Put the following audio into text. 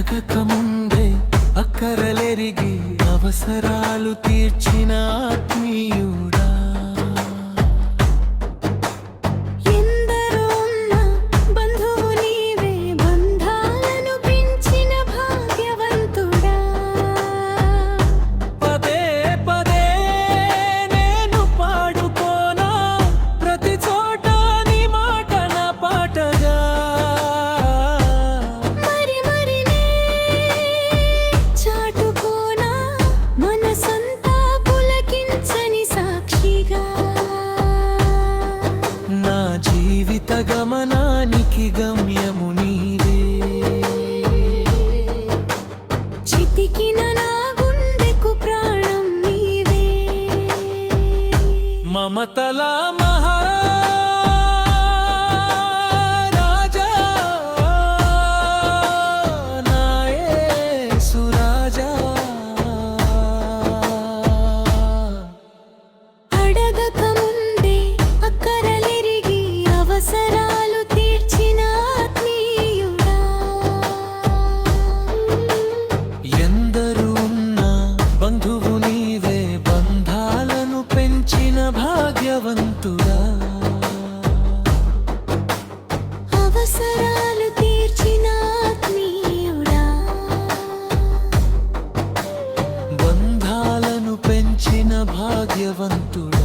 అడగక అక్కరలెరిగి అవసరాలు తీర్చిన ఆత్మీయుడు. ಸಮತಲ పెంచిన భాగ్యవంతుడు?